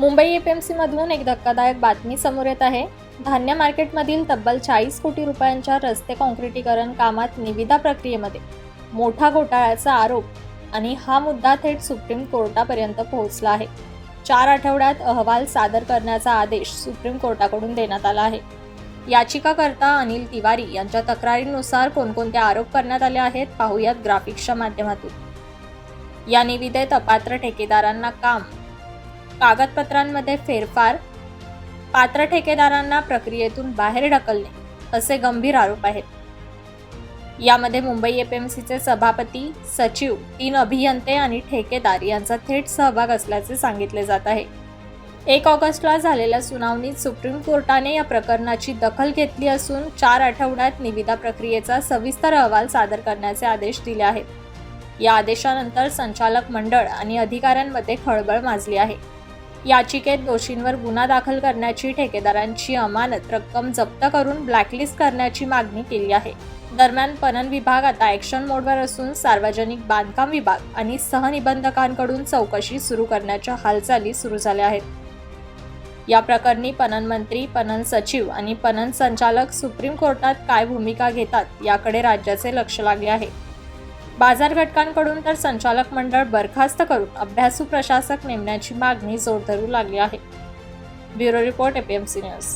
मुंबई एपीएमसीमधून एक धक्कादायक बातमी समोर येत आहे. धान्य मार्केटमधील तब्बल चाळीस कोटी रुपयांच्या रस्ते काँक्रिटीकरण कामात निविदा प्रक्रियेमध्ये मोठा घोटाळ्याचा आरोप आणि हा मुद्दा थेट सुप्रीम कोर्टापर्यंत पोहोचला आहे. चार आठवड्यात अहवाल सादर करण्याचा आदेश सुप्रीम कोर्टाकडून देण्यात आला आहे. याचिकाकर्ता अनिल तिवारी यांच्या तक्रारीनुसार कोणकोणते आरोप करण्यात आले आहेत पाहूयात ग्राफिक्सच्या माध्यमातून. या निविदेत अपात्र ठेकेदारांना काम कागदपत्रांमध्ये फेरफार पात्र ठेकेदारांना प्रक्रियेतून बाहेर ढकलणे असे गंभीर आरोप आहेत. यामध्ये मुंबई एपीएमसीचे सभापती सचिव तीन अभियंते आणि ठेकेदार यांचा थेट सहभाग असल्याचे सांगितले जात आहे. एक ऑगस्टला झालेल्या सुनावणीत सुप्रीम कोर्टाने या प्रकरणाची दखल घेतली असून चार आठवड्यात निविदा प्रक्रियेचा सविस्तर अहवाल सादर करण्याचे आदेश दिले आहेत. या आदेशानंतर संचालक मंडळ आणि अधिकाऱ्यांमध्ये खळबळ माजली आहे. याचिकेत दोषींवर गुन्हा दाखल करण्याची ठेकेदारांची अमानत रक्कम जप्त करून ब्लॅकलिस्ट करण्याची मागणी केली आहे. दरम्यान पणन विभाग आता ॲक्शन मोडवर असून सार्वजनिक बांधकाम विभाग आणि सहनिबंधकांकडून चौकशी सुरू करण्याच्या हालचाली सुरू झाल्या आहेत. या प्रकरणी पणन मंत्री पणन सचिव आणि पणन संचालक सुप्रीम कोर्टात काय भूमिका घेतात याकडे राज्याचे लक्ष लागले आहे. बाजार घटकांकडून तर संचालक मंडळ बरखास्त करून अभ्यासू प्रशासक नेमण्याची मागणी जोर धरू लागली आहे. Bureau report APMC news